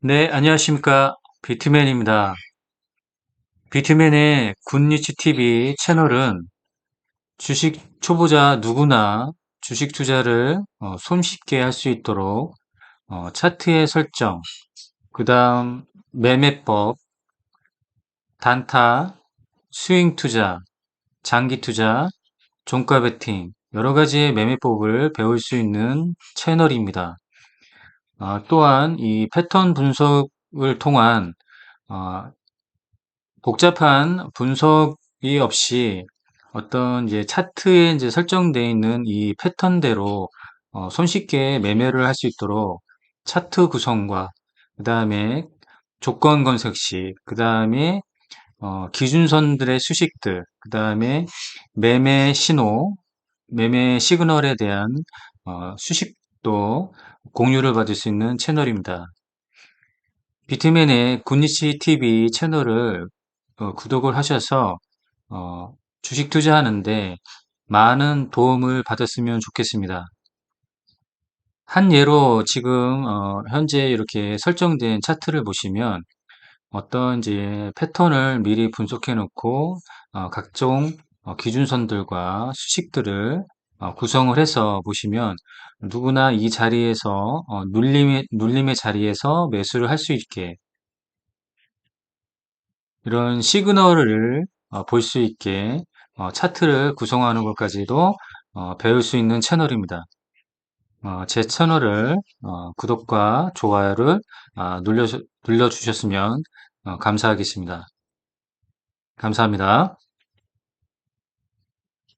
네, 안녕하십니까. 비트맨입니다. 비트맨의 굿니치 TV 채널은 주식 초보자 누구나 주식 투자를 어, 손쉽게 할 수 있도록 어, 차트의 설정, 그 다음 매매법, 단타, 스윙 투자, 장기 투자, 종가 베팅, 여러 가지의 매매법을 배울 수 있는 채널입니다. 아, 또한 이 패턴 분석을 통한 어, 복잡한 분석이 없이 어떤 이제 차트에 이제 설정되어 있는 이 패턴대로 어, 손쉽게 매매를 할 수 있도록 차트 구성과 그 다음에 조건 건색식, 그 다음에 어, 기준선들의 수식들, 그 다음에 매매 신호, 매매 시그널에 대한 어, 수식도 공유를 받을 수 있는 채널입니다. 비트맨의 굿니치 TV 채널을 어, 구독을 하셔서 어, 주식 투자하는데 많은 도움을 받았으면 좋겠습니다. 한 예로 지금 어, 현재 이렇게 설정된 차트를 보시면 어떤 이제 패턴을 미리 분석해 놓고 어, 각종 어, 기준선들과 수식들을 어, 구성을 해서 보시면 누구나 이 자리에서 어, 눌림의, 눌림의 자리에서 매수를 할 수 있게 이런 시그널을 어, 볼 수 있게 어, 차트를 구성하는 것까지도 어, 배울 수 있는 채널입니다. 어, 제 채널을 어, 구독과 좋아요를 아, 눌러, 눌러주셨으면 어, 감사하겠습니다. 감사합니다.